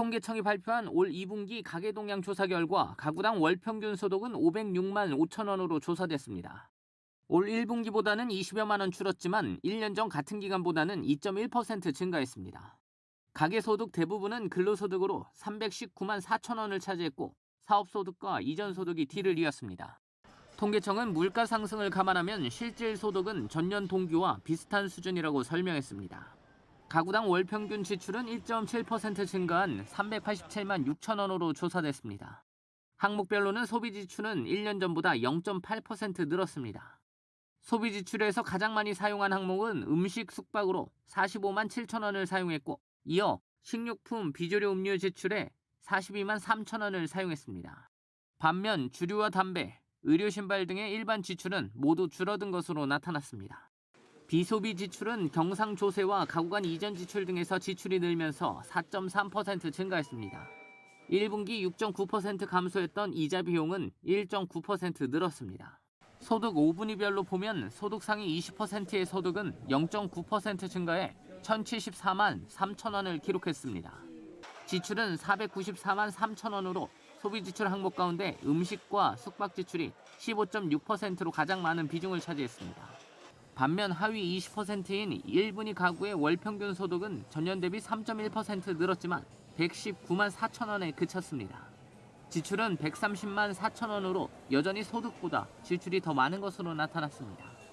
통계청이 발표한 올 2분기 가계 동향 조사 결과 가구당 월 평균 소득은 506만 5천 원으로 조사됐습니다. 올 1분기보다는 20여만 원 줄었지만 1년 전 같은 기간보다는 2.1% 증가했습니다. 가계 소득 대부분은 근로소득으로 319만 4천 원을 차지했고 사업소득과 이전 소득이 뒤를 이었습니다. 통계청은 물가 상승을 감안하면 실질 소득은 전년 동기와 비슷한 수준이라고 설명했습니다. 가구당 월 평균 지출은 1.7% 증가한 387만 6천 원으로 조사됐습니다. 항목별로는 소비 지출은 1년 전보다 0.8% 늘었습니다. 소비 지출에서 가장 많이 사용한 항목은 음식 숙박으로 45만 7천 원을 사용했고 이어 식료품, 비조료 음료 지출에 42만 3천 원을 사용했습니다. 반면 주류와 담배, 의료 신발 등의 일반 지출은 모두 줄어든 것으로 나타났습니다. 비소비 지출은 경상 조세와 가구 간 이전 지출 등에서 지출이 늘면서 4.3% 증가했습니다. 1분기 6.9% 감소했던 이자 비용은 1.9% 늘었습니다. 소득 5분위별로 보면 소득 상위 20%의 소득은 0.9% 증가해 1,074만 3천 원을 기록했습니다. 지출은 494만 3천 원으로 소비 지출 항목 가운데 음식과 숙박 지출이 15.6%로 가장 많은 비중을 차지했습니다. 반면 하위 20%인 1분위 가구의 월 평균 소득은 전년 대비 3.1% 늘었지만 119만 4천 원에 그쳤습니다. 지출은 130만 4천 원으로 여전히 소득보다 지출이 더 많은 것으로 나타났습니다.